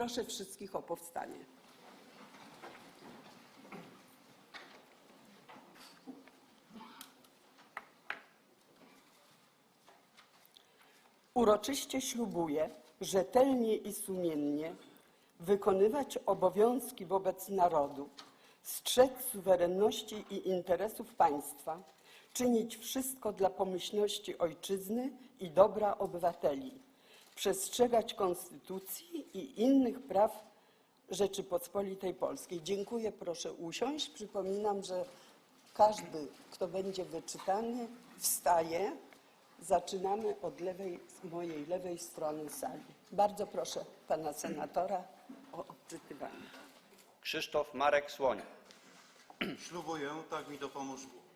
Proszę wszystkich o powstanie. Uroczyście ślubuję rzetelnie i sumiennie wykonywać obowiązki wobec narodu, strzec suwerenności i interesów państwa, czynić wszystko dla pomyślności ojczyzny i dobra obywateli, przestrzegać konstytucji i innych praw Rzeczypospolitej Polskiej. Dziękuję, proszę usiąść. Przypominam, że każdy, kto będzie wyczytany, wstaje. Zaczynamy od lewej, z mojej lewej strony sali. Bardzo proszę pana senatora o odczytywanie. Krzysztof Marek Słoń. Ślubuję, tak mi dopomóż Bóg.